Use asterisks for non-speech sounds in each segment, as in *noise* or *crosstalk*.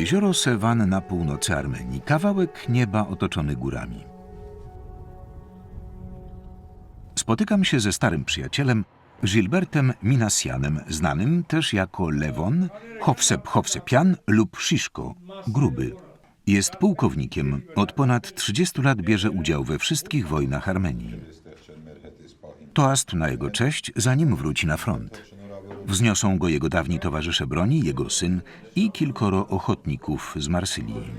Jezioro Sewan na północy Armenii, kawałek nieba otoczony górami. Spotykam się ze starym przyjacielem Gilbertem Minasjanem, znanym też jako Lewon, Hofsep Hofsepian lub Szyszko, gruby. Jest pułkownikiem, od ponad 30 lat bierze udział we wszystkich wojnach Armenii. Toast na jego cześć, zanim wróci na front. Wzniosą go jego dawni towarzysze broni, jego syn i kilkoro ochotników z Marsylii.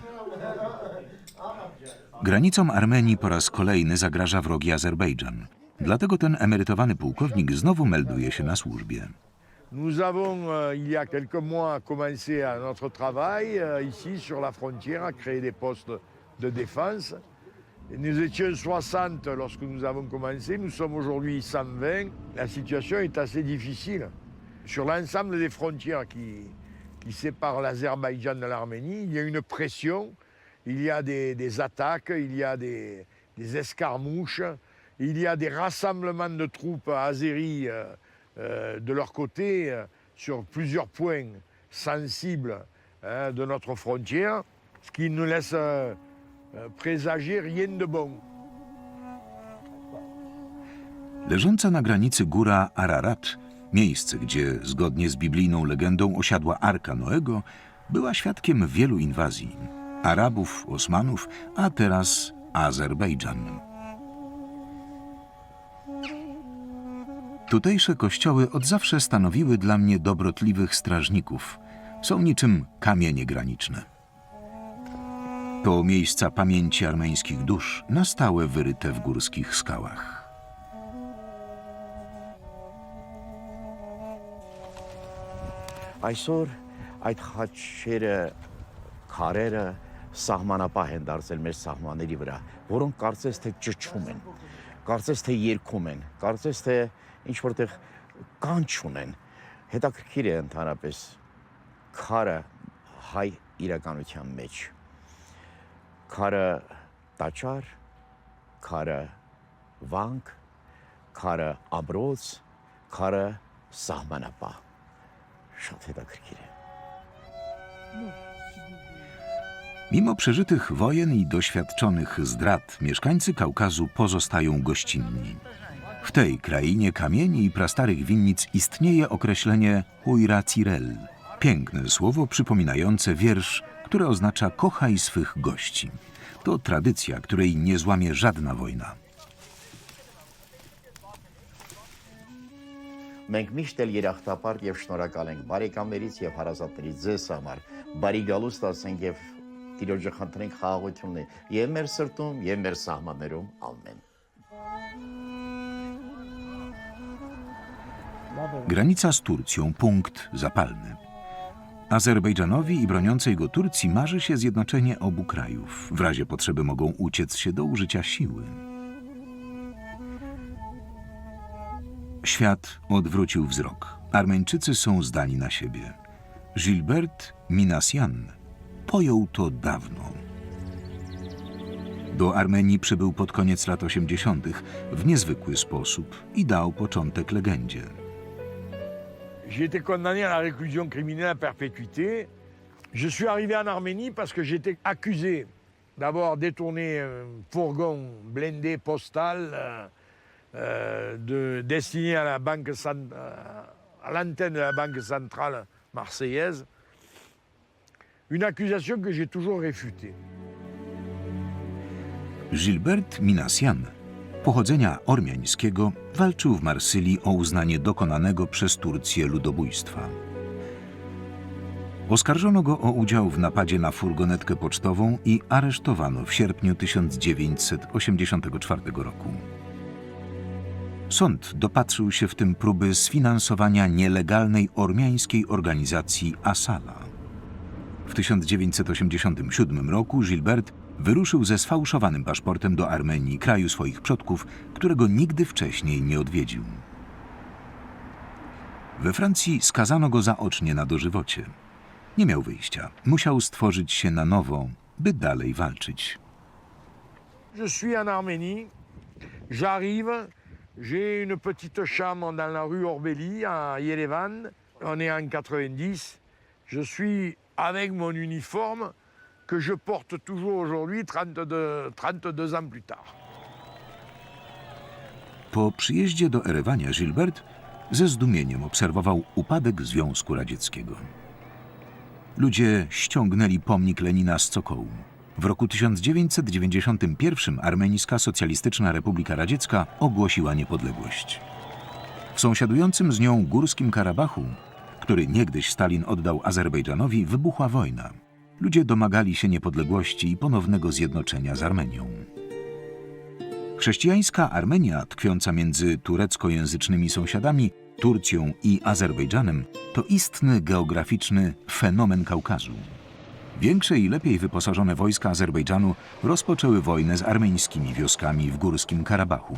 Granicom Armenii po raz kolejny zagraża wrogi Azerbejdżan. Dlatego ten emerytowany pułkownik znowu melduje się na służbie. Nous avons, euh, il y a quelques mois, commencé à notre travail euh, ici sur la frontière, à créer des postes de défense. Nous étions 60 lorsque nous avons commencé, nous sommes aujourd'hui 120. La situation est assez difficile. Sur l'ensemble des frontières qui, qui séparent l'Azerbaïdjan de l'Arménie, il y a une pression, il y a des, attaques, il y a des, escarmouches, il y a des rassemblements de troupes azéries euh, euh, de leur côté euh, sur plusieurs points sensibles hein, de notre frontière, ce qui ne laisse présager rien de bon. Leżąca na granicy góra Ararat, miejsce, gdzie zgodnie z biblijną legendą osiadła Arka Noego, była świadkiem wielu inwazji Arabów, Osmanów, a teraz Azerbejdżan. Tutejsze kościoły od zawsze stanowiły dla mnie dobrotliwych strażników. Są niczym kamienie graniczne. To miejsca pamięci armeńskich dusz, na stałe wyryte w górskich skałach. Այսօր այդ խաչերը, քարերը սահմանապահ են դարձել մեր սահմանների վրա, որոնք կարծես թե ճճում են, կարծես թե երգում են, կարծես թե ինչ որտեղ կանչ ունեն։ Հետաքրքիր է ընդհանրապես քարը հայ իրականության մեջ։ Քարը տաճար, քարը վանք, քարը աբրոց, քարը սահմանապահ։ Szatyna Mimo przeżytych wojen i doświadczonych zdrad, mieszkańcy Kaukazu pozostają gościnni. W tej krainie kamieni i prastarych winnic istnieje określenie Huira Cirel, piękne słowo przypominające wiersz, które oznacza kochaj swych gości. To tradycja, której nie złamie żadna wojna. Մենք միշտ էլ երախտապար եւ շնորհակալ ենք բարեկամներից եւ հարազատներից ձեզ համար։ Բարի գալուստ ասենք եւ Տիրոջը խնդրենք խաղաղությունն եւ մեր սրտում եւ մեր սահմաններում ամեն։ Granica z Turcją, punkt zapalny. Azerbejdżanowi i broniącej go Turcji marzy się zjednoczenie obu krajów. W razie potrzeby mogą uciec się do użycia siły. Świat odwrócił wzrok. Armeńczycy są zdani na siebie. Gilbert Minasjan pojął to dawno. Do Armenii przybył pod koniec lat 80. w niezwykły sposób i dał początek legendzie. Été condamné à la réclusion criminelle à perpétuité. Je suis arrivé en Arménie parce que j'étais accusé d'avoir détourné un fourgon blindé postal euh, de, destiné à la banque euh, à l'antenne de la banque centrale marseillaise. Une accusation que j'ai toujours réfutée. Gilbert Minasjan, pochodzenia ormiańskiego, walczył w Marsylii o uznanie dokonanego przez Turcję ludobójstwa. Oskarżono go o udział w napadzie na furgonetkę pocztową i aresztowano w sierpniu 1984 roku. Sąd dopatrzył się w tym próby sfinansowania nielegalnej ormiańskiej organizacji Asala. W 1987 roku Gilbert wyruszył ze sfałszowanym paszportem do Armenii, kraju swoich przodków, którego nigdy wcześniej nie odwiedził. We Francji skazano go zaocznie na dożywocie. Nie miał wyjścia. Musiał stworzyć się na nowo, by dalej walczyć. Je suis en Arménie, j'arrive, j'ai une petite chambre dans la rue Orbélie à Yerevan, on est en 90. Je suis avec mon uniforme que je porte toujours aujourd'hui, 32, 32 ans plus tard. Po przyjeździe do Erewania Gilbert ze zdumieniem obserwował upadek Związku Radzieckiego. Ludzie ściągnęli pomnik Lenina z Cokołu. W roku 1991 Armeńska Socjalistyczna Republika Radziecka ogłosiła niepodległość. W sąsiadującym z nią Górskim Karabachu, który niegdyś Stalin oddał Azerbejdżanowi, wybuchła wojna. Ludzie domagali się niepodległości i ponownego zjednoczenia z Armenią. Chrześcijańska Armenia, tkwiąca między tureckojęzycznymi sąsiadami, Turcją i Azerbejdżanem, to istny geograficzny fenomen Kaukazu. Większe i lepiej wyposażone wojska Azerbejdżanu rozpoczęły wojnę z armeńskimi wioskami w Górskim Karabachu.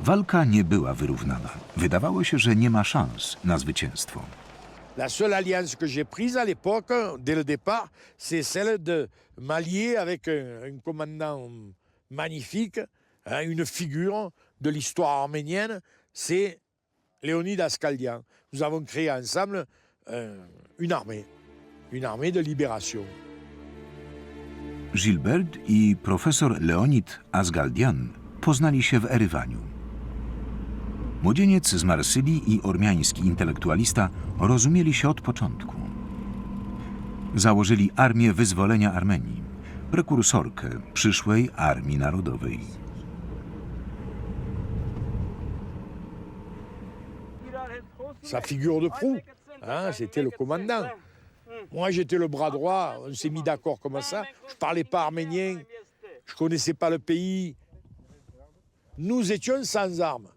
Walka nie była wyrównana. Wydawało się, że nie ma szans na zwycięstwo. La seule alliance que j'ai prise à l'époque, dès le départ, c'est celle de m'allier avec un, commandant magnifique, une figure de l'histoire arménienne, c'est Léonide Askaldian. Nous avons créé ensemble euh, une armée, une armée de libération. Gilbert i profesor Leonid Asgaldian poznali się w Erywaniu. Młodzieniec z Marsylii i ormiański intelektualista rozumieli się od początku. Założyli Armię Wyzwolenia Armenii, prekursorkę przyszłej Armii Narodowej. Sa figure de proue, hein, c'était le commandant. Moi, j'étais le bras droit, on s'est mis d'accord comme ça. Je parlais pas arménien, je connaissais pas le pays. Nous étions sans armes.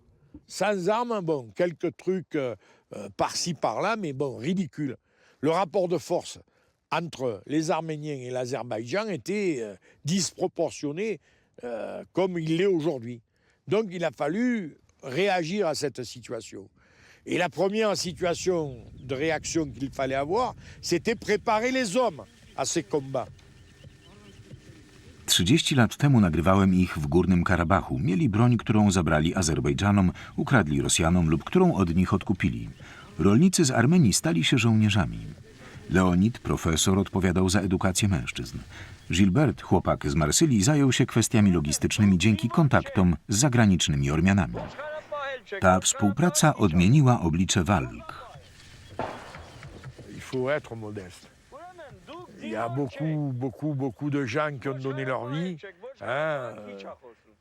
Sans armes, bon, quelques trucs euh, euh, par-ci, par-là, mais bon, ridicule. Le rapport de force entre les Arméniens et l'Azerbaïdjan était euh, disproportionné comme il l'est aujourd'hui. Donc il a fallu réagir à cette situation. Et la première situation de réaction qu'il fallait avoir, c'était préparer les hommes à ces combats. 30 lat temu nagrywałem ich w Górnym Karabachu. Mieli broń, którą zabrali Azerbejdżanom, ukradli Rosjanom lub którą od nich odkupili. Rolnicy z Armenii stali się żołnierzami. Leonid, profesor, odpowiadał za edukację mężczyzn. Gilbert, chłopak z Marsylii, zajął się kwestiami logistycznymi dzięki kontaktom z zagranicznymi Ormianami. Ta współpraca odmieniła oblicze walk. Il faut être modeste. Il y a beaucoup, beaucoup, beaucoup de gens qui ont donné leur vie, hein,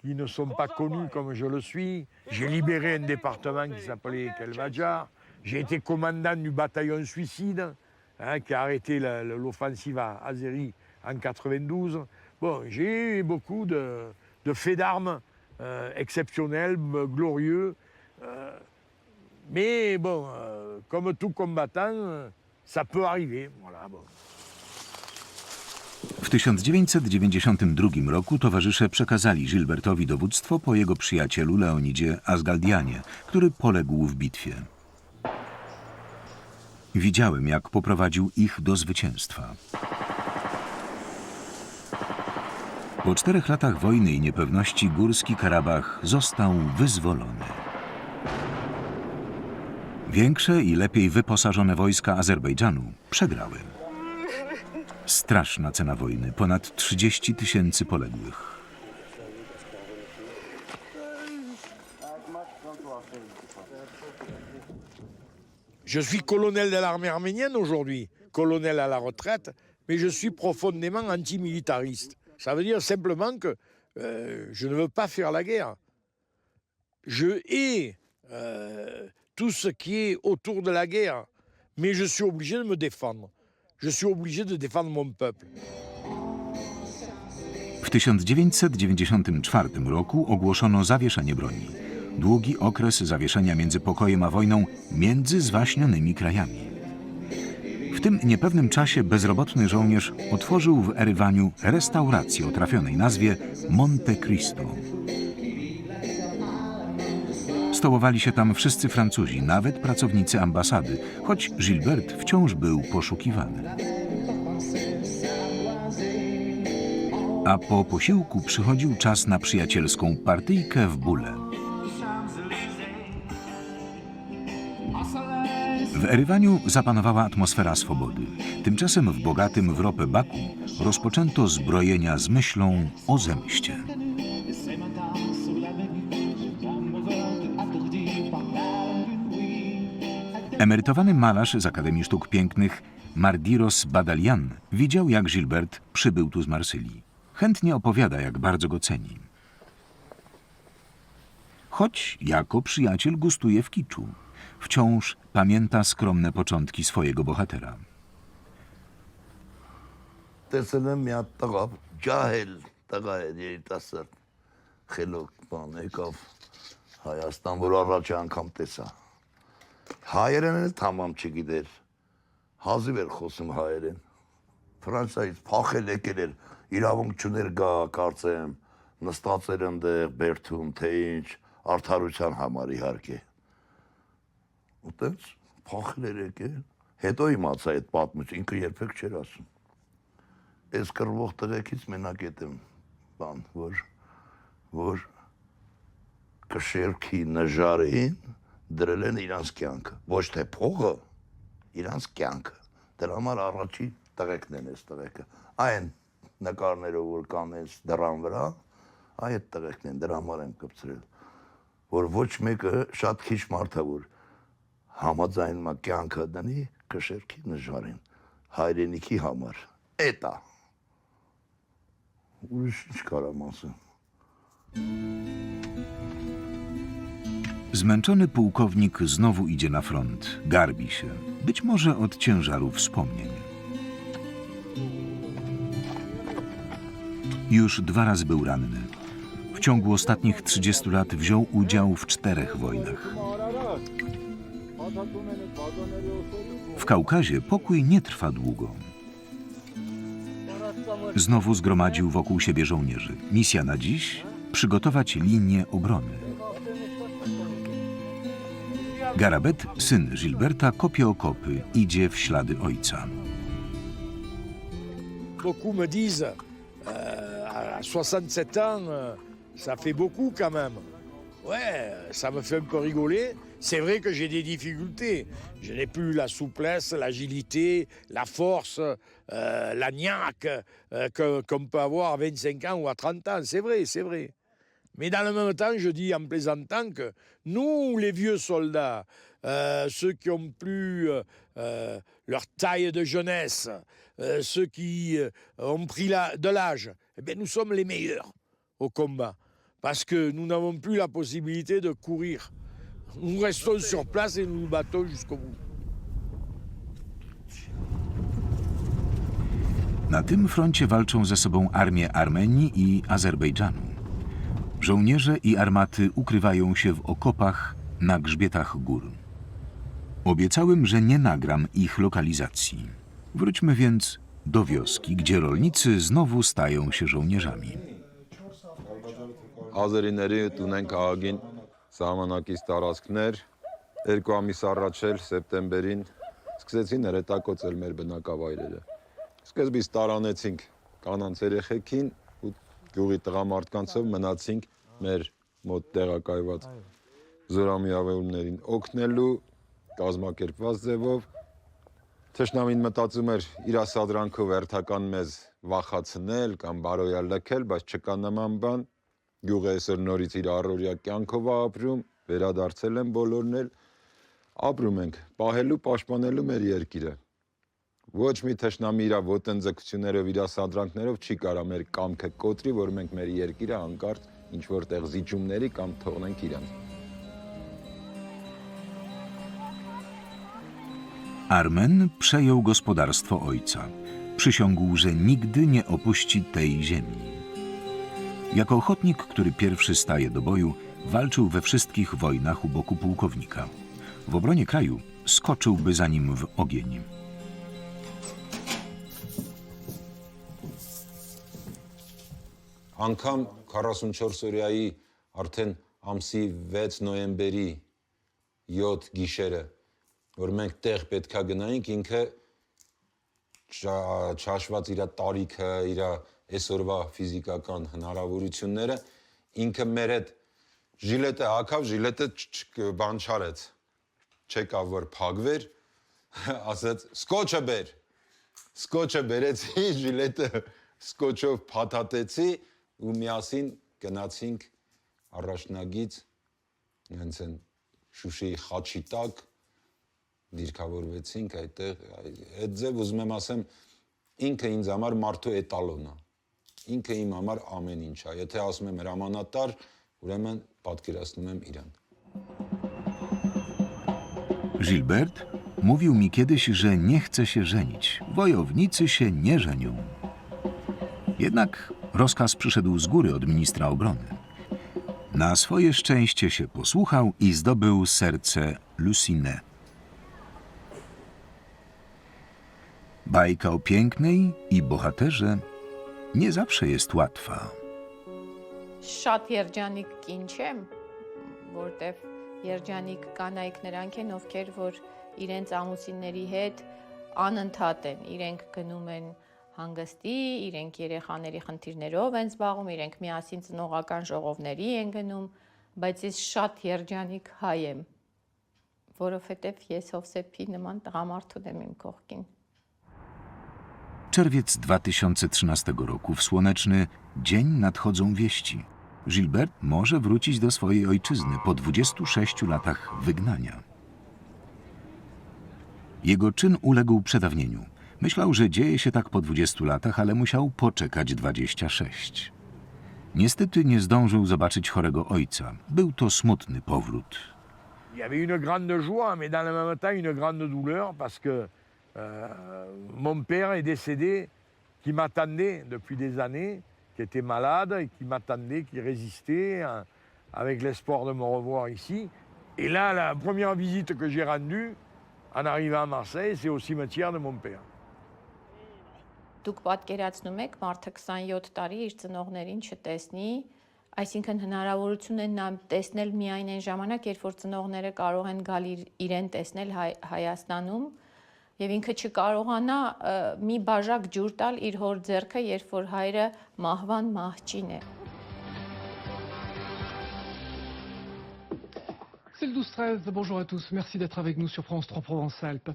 qui ne sont pas connus comme je le suis. J'ai libéré un département qui s'appelait Kelvadjar. J'ai été commandant du bataillon suicide, hein, qui a arrêté l'offensive à Azeri en 92. Bon, j'ai eu beaucoup de, faits d'armes euh, exceptionnels, glorieux. Euh, mais bon, euh, comme tout combattant, euh, ça peut arriver. Voilà, bon. W 1992 roku towarzysze przekazali Gilbertowi dowództwo po jego przyjacielu Leonidzie Asgaldianie, który poległ w bitwie. Widziałem, jak poprowadził ich do zwycięstwa. Po czterech latach wojny i niepewności Górski Karabach został wyzwolony. Większe i lepiej wyposażone wojska Azerbejdżanu przegrały. Straszna cena wojny, ponad 30 tysięcy poległych. Je suis colonel de l'armée arménienne aujourd'hui, colonel à la retraite, mais je suis profondément antimilitariste. Ça veut dire simplement que euh, je ne veux pas faire la guerre. Je hais euh, tout ce qui est autour de la guerre, mais je suis obligé de me défendre. Je suis obligé de défendre mon peuple. W 1994 roku ogłoszono zawieszenie broni. Długi okres zawieszenia między pokojem a wojną między zwaśnionymi krajami. W tym niepewnym czasie bezrobotny żołnierz otworzył w Erywaniu restaurację o trafionej nazwie Monte Cristo. Stołowali się tam wszyscy Francuzi, nawet pracownicy ambasady, choć Gilbert wciąż był poszukiwany. A po posiłku przychodził czas na przyjacielską partyjkę w bóle. W Erywaniu zapanowała atmosfera swobody. Tymczasem w bogatym w ropę Baku rozpoczęto zbrojenia z myślą o zemście. Emerytowany malarz z Akademii Sztuk Pięknych Mardiros Badalian widział, jak Gilbert przybył tu z Marsylii. Chętnie opowiada, jak bardzo go ceni. Choć jako przyjaciel gustuje w kiczu, wciąż pamięta skromne początki swojego bohatera. خلوک بانه گفت های استانبول را چند کام تسا հայերեն էլ թամամ չգիտեր հազիվ էր խոսում հայերեն Ֆրանսիայից փախել եկել էր իրավունք չուներ գա կարծեմ նստած էր այնտեղ բերթում թե ինչ արդարության համար իհարկե ու տենց փախել էր եկել հետո իմացա այդ պատմություն ինքը երբեք չէր ասում այս կրվող տղեկից մենակ եմ բան որ որ կշերքի նժարին դրել են իրանց կյանքը ոչ թե փողը իրանց կյանքը դրա համար առաջի տղեկն են այս տղեկը այն նկարներով որ կան այս դրան վրա այդ տղեկն են դրա համար եմ կպցրել որ ոչ մեկը շատ քիչ մարդ է որ համաձայնում է կյանքը դնի կշերքի նժարին հայրենիքի համար էտա Ուրիշ ինչ կարամ ասեմ։ Zmęczony pułkownik znowu idzie na front, garbi się, być może od ciężaru wspomnień. Już dwa razy był ranny. W ciągu ostatnich 30 lat wziął udział w czterech wojnach. W Kaukazie pokój nie trwa długo. Znowu zgromadził wokół siebie żołnierzy. Misja na dziś przygotować linię obrony. Garabet, syn Gilberta, kopie okopy, idzie w ślady ojca. Beaucoup me disent, euh, à 67 ans, euh, ça fait beaucoup quand même. Ouais, ça me fait un peu rigoler. C'est vrai que j'ai des difficultés. Je n'ai plus la souplesse, l'agilité, la force, euh, la niaque que- qu'on peut avoir à 25 ans ou à 30 ans. C'est vrai, c'est vrai. Mais dans le même temps, je dis en plaisantant que nous, les vieux soldats, euh, ceux qui ont plus euh, euh, leur taille de jeunesse, ceux qui ont pris la- de l'âge, eh bien, nous sommes les meilleurs au combat. Parce que nous n'avons plus la possibilité de courir. Nous restons sur place et nous nous battons jusqu'au bout. Żołnierze i armaty ukrywają się w okopach na grzbietach gór. Obiecałem, że nie nagram ich lokalizacji. Wróćmy więc do wioski, gdzie rolnicy znowu stają się żołnierzami. Ազերիների տունեն քաղաքին սահմանակից տարածքներ երկու ամիս առաջ էլ սեպտեմբերին սկսեցին հրետակոծել մեր բնակավայրերը։ Սկզբից տարանեցինք կանանց երեխեքին ու գյուղի տղամարդկանցով մնացինք մեր մոտ տեղակայված զորամիավորներին օգնելու կազմակերպված ձևով Թշնամին մտածում էր իր ասադրանքով հերթական մեզ վախացնել կամ բարոյալ լքել, բայց չկա նման բան։ Գյուղը այսօր նորից իր առօրյա կյանքով է ապրում, վերադարձել են բոլորն էլ ապրում ենք, պահելու, պաշտպանելու մեր երկիրը։ Ոչ մի թշնամի իր ոտնձգություններով, իր ասադրանքներով չի կարա մեր կամքը կոտրի, որ մենք մեր երկիրը անկարծ ինչ որտեղ զիջումների կամ թողնենք իրանց։ Armen przejął gospodarstwo ojca. Przysiągł, że nigdy nie opuści tej ziemi. Jako ochotnik, który pierwszy staje do boju, walczył we wszystkich wojnach u boku pułkownika. W obronie kraju skoczyłby za nim w ogień. Անգամ 44 օրյայի արդեն ամսի 6 նոյեմբերի 7 գիշերը, որ մենք տեղ պետքա գնայինք, ինքը չհաշված իր տարիքը, իր այսօրվա ֆիզիկական հնարավորությունները, ինքը մեր հետ ժիլետը հակավ, ժիլետը բան չարեց։ Չեկավ որ փակվեր, *laughs* ասաց սկոչը բեր։ Սկոչը բերեցի, *laughs* ժիլետը սկոչով փաթաթեցի ու միասին գնացինք առաջնագից հենց են Շուշիի խաչի տակ դիրքավորվեցինք այդտեղ այդ ձև ուզում եմ ասեմ ինքը ինձ համար մարդու էտալոնն է ինքը իմ համար ամեն ինչ է եթե ասում եմ հրամանատար ուրեմն պատկերացնում եմ իրան Gilbert mówił mi kiedyś, że nie chce się żenić. Wojownicy się nie żenią. Jednak rozkaz przyszedł z góry od ministra obrony. Na swoje szczęście się posłuchał i zdobył serce Lucine. Bajka o pięknej i bohaterze nie zawsze jest łatwa. շատ երջանիկ կին չեմ, որտեվ երջանիկ կանայք նրանք են, ովքեր որ իրենց ամուսինների հետ անընդհատ են, իրենք գնում են հանգստի, իրենք երեխաների խնդիրներով են զբաղվում, իրենք միասին ծնողական ժողովների են գնում, բայց ես շատ երջանիկ հայ եմ, որովհետև ես Հովսեփի նման տղամարդ ունեմ իմ կողքին։ Czerwiec 2013 roku, w słoneczny dzień nadchodzą wieści. Gilbert może wrócić do swojej ojczyzny po 26 latach wygnania. Jego czyn uległ przedawnieniu. Myślał, że dzieje się tak po 20 latach, ale musiał poczekać 26. Niestety nie zdążył zobaczyć chorego ojca. Był to smutny powrót. Il y avait une grande joie, mais dans le même temps une grande douleur parce que euh, mon père est décédé, qui m'attendait depuis des années, qui était malade et qui m'attendait, qui résistait hein, avec l'espoir de me revoir ici. Et là, la première visite que j'ai rendue en arrivant à Marseille, c'est au cimetière de mon père. Դուք պատկերացնում եք մարդը 27 տարի իր ծնողներին չտեսնի, այսինքն հնարավորություն են նա տեսնել միայն այն ժամանակ, երբ որ ծնողները կարող են գալ իր, իրեն տեսնել Հայ, Հայաստանում եւ ինքը չկարողանա մի բաժակ ջուր տալ իր հոր ձեռքը, երբ որ հայրը մահվան մահճին է։ C'est le 12-13, bonjour à tous, merci d'être avec nous sur France 3 Provence-Alpes.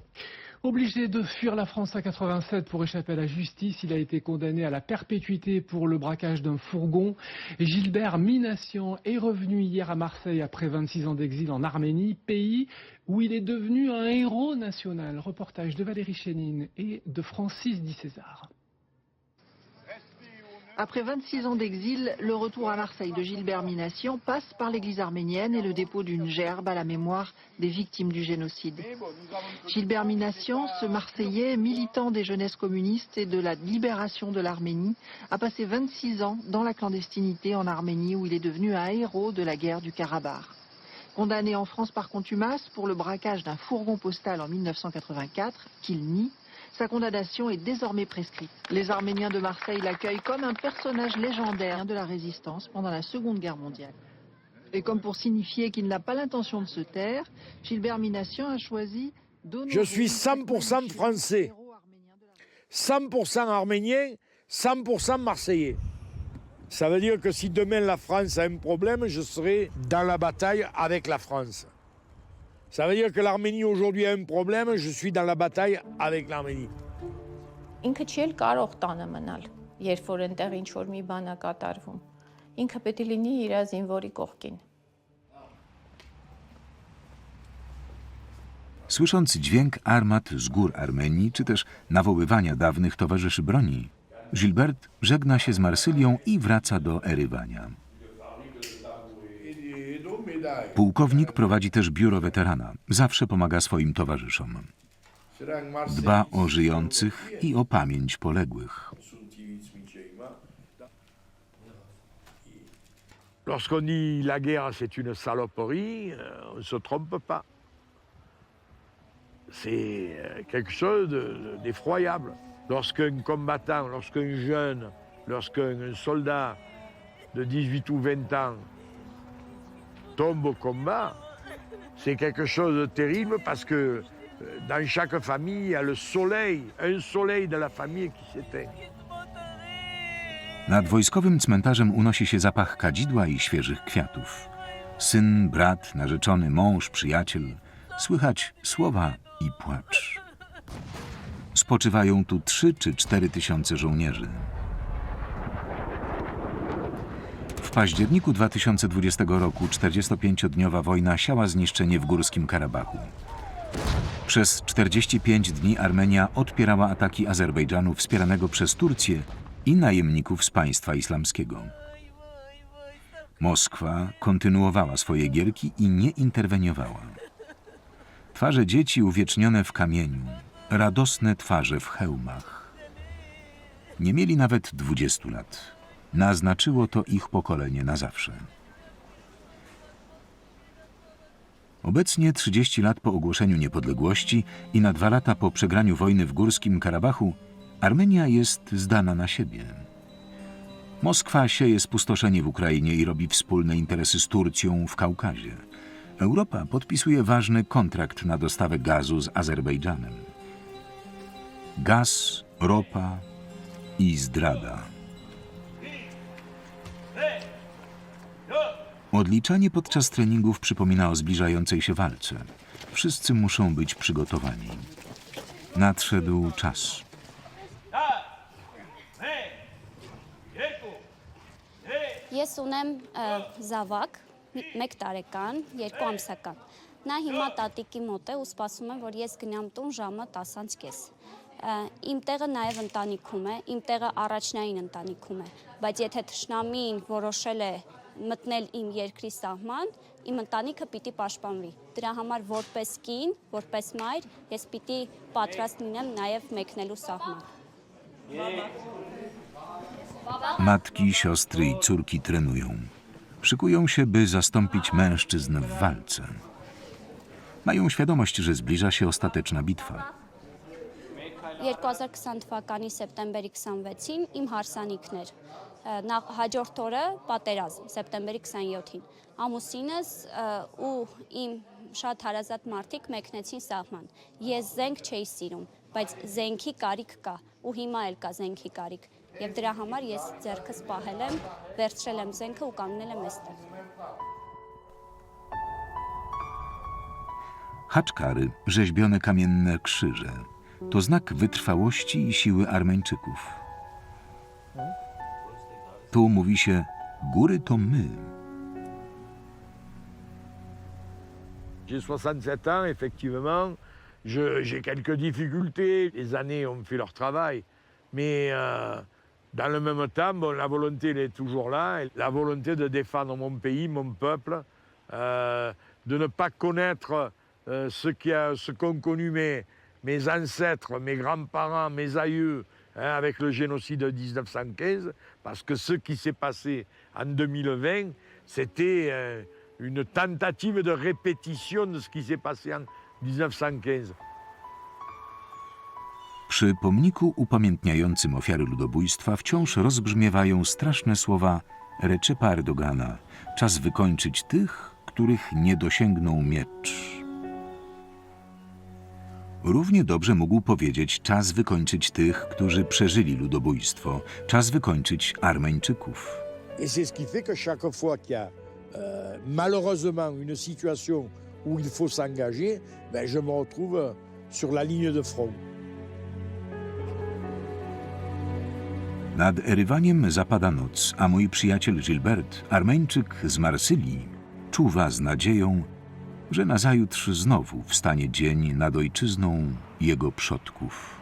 Obligé de fuir la France à 87 pour échapper à la justice, il a été condamné à la perpétuité pour le braquage d'un fourgon. Gilbert Minassian est revenu hier à Marseille après 26 ans d'exil en Arménie, pays où il est devenu un héros national. Reportage de Valérie Chénine et de Francis Di César. Après 26 ans d'exil, le retour à Marseille de Gilbert Minassian passe par l'église arménienne et le dépôt d'une gerbe à la mémoire des victimes du génocide. Gilbert Minassian, ce Marseillais, militant des jeunesses communistes et de la libération de l'Arménie, a passé 26 ans dans la clandestinité en Arménie où il est devenu un héros de la guerre du Karabakh. Condamné en France par contumace pour le braquage d'un fourgon postal en 1984, qu'il nie, sa condamnation est désormais prescrite. Les Arméniens de Marseille l'accueillent comme un personnage légendaire de la résistance pendant la Seconde Guerre mondiale. Et comme pour signifier qu'il n'a pas l'intention de se taire, Gilbert Minassian a choisi Je suis ce 100% français. héros arménien de la 100% arménien, 100% marseillais. Ça veut dire que si demain la France a un problème, je serai dans la bataille avec la France. Ça veut dire que l'Arménie aujourd'hui a un problème, je suis dans la bataille avec l'Arménie. Ինքը չի էլ կարող տանը մնալ, երբ որ այնտեղ ինչ որ մի բան է կատարվում։ Ինքը պետք է լինի իր զինվորի կողքին։ Słysząc dźwięk armat z gór Armenii, czy też nawoływania dawnych towarzyszy broni, Gilbert żegna się z Marsylią i wraca do Erywania. Pułkownik prowadzi też biuro weterana. Zawsze pomaga swoim towarzyszom. Dba o żyjących i o pamięć poległych. Lorsqu'on dit la guerre c'est une saloperie, euh, on ne se trompe pas. C'est euh, quelque chose de- de- d'effroyable. Lorsqu'un combattant, lorsqu'un jeune, lorsqu'un soldat de 18 ou 20 ans tombe au combat, c'est quelque chose de terrible parce que euh, dans chaque famille, il y a le soleil, un soleil de la famille qui s'éteint. Nad wojskowym cmentarzem unosi się zapach kadzidła i świeżych kwiatów. Syn, brat, narzeczony, mąż, przyjaciel. Słychać słowa i płacz. Spoczywają tu 3 czy 4 tysiące żołnierzy. W październiku 2020 roku 45-dniowa wojna siała zniszczenie w Górskim Karabachu. Przez 45 dni Armenia odpierała ataki Azerbejdżanu wspieranego przez Turcję i najemników z państwa islamskiego. Moskwa kontynuowała swoje gierki i nie interweniowała. Twarze dzieci uwiecznione w kamieniu, radosne twarze w hełmach. Nie mieli nawet 20 lat. Naznaczyło to ich pokolenie na zawsze. Obecnie, 30 lat po ogłoszeniu niepodległości i na dwa lata po przegraniu wojny w Górskim Karabachu, Armenia jest zdana na siebie. Moskwa sieje spustoszenie w Ukrainie i robi wspólne interesy z Turcją w Kaukazie. Europa podpisuje ważny kontrakt na dostawę gazu z Azerbejdżanem. Gaz, ropa i zdrada. Odliczanie podczas treningów przypomina o zbliżającej się walce. Wszyscy muszą być przygotowani. Nadszedł czas. Ես ունեմ ը, զավակ, մի- մեկ տարեկան, երկու ամսական։ Նա հիմա տատիկի մոտ է ու սպասում է, որ ես գնամ տուն ժամը 10:30 Ա, Իմ տեղը նաև ընտանիքում է, իմ տեղը առաջնային ընտանիքում է, բայց եթե Թշնամին որոշել է մտնել իմ երկրի սահման, իմ ընտանիքը պիտի պաշտպանվի։ Դրա համար որպես կին, որպես մայր, ես պիտի պատրաստ լինեմ նաև մեկնելու սահման։ Matki, siostry i córki trenują. Szykują się, by zastąpić mężczyzn w walce. Mają świadomość, że zbliża się ostateczna bitwa. 2020 թվականի սեպտեմբերի 26-ին իմ հարսանիքներ Ա, նախ հաջորդ օրը պատերազմ սեպտեմբերի 27-ին ամուսինս ա, ու իմ շատ հարազատ մարդիկ մեկնեցին սահման ես զենք չէի սիրում բայց զենքի կարիք կա ու հիմա էլ կա զենքի կարիք եւ դրա համար ես ձեռքս պահել եմ վերցրել եմ զենքը ու կանգնել եմ այստեղ Haczkary, rzeźbione kamienne krzyże, to znak wytrwałości i siły Armeńczyków. Mówi. J'ai 67 ans, effectivement. J'ai quelques difficultés. Les années ont fait leur travail. Mais euh, dans le même temps, la volonté est toujours là. La volonté de défendre mon pays, mon peuple, euh, de ne pas connaître euh, ce qu'ont connu mes, mes ancêtres, mes grands-parents, mes aïeux, hein, avec le génocide de 1915, parce que ce qui s'est passé en 2020, c'était euh, une tentative de répétition de ce qui s'est passé en 1915. Przy pomniku upamiętniającym ofiary ludobójstwa wciąż rozbrzmiewają straszne słowa Recepa Erdogana. Czas wykończyć tych, których nie dosięgnął miecz. Równie dobrze mógł powiedzieć czas wykończyć tych, którzy przeżyli ludobójstwo, czas wykończyć Armeńczyków. Et c'est ce qui fait que chaque fois qu'il y a euh, malheureusement une situation où il faut s'engager, ben, je me retrouve sur la ligne de front. Nad Erywaniem zapada noc, a mój przyjaciel Gilbert, Armeńczyk z Marsylii, czuwa z nadzieją, że nazajutrz znowu wstanie dzień nad ojczyzną jego przodków.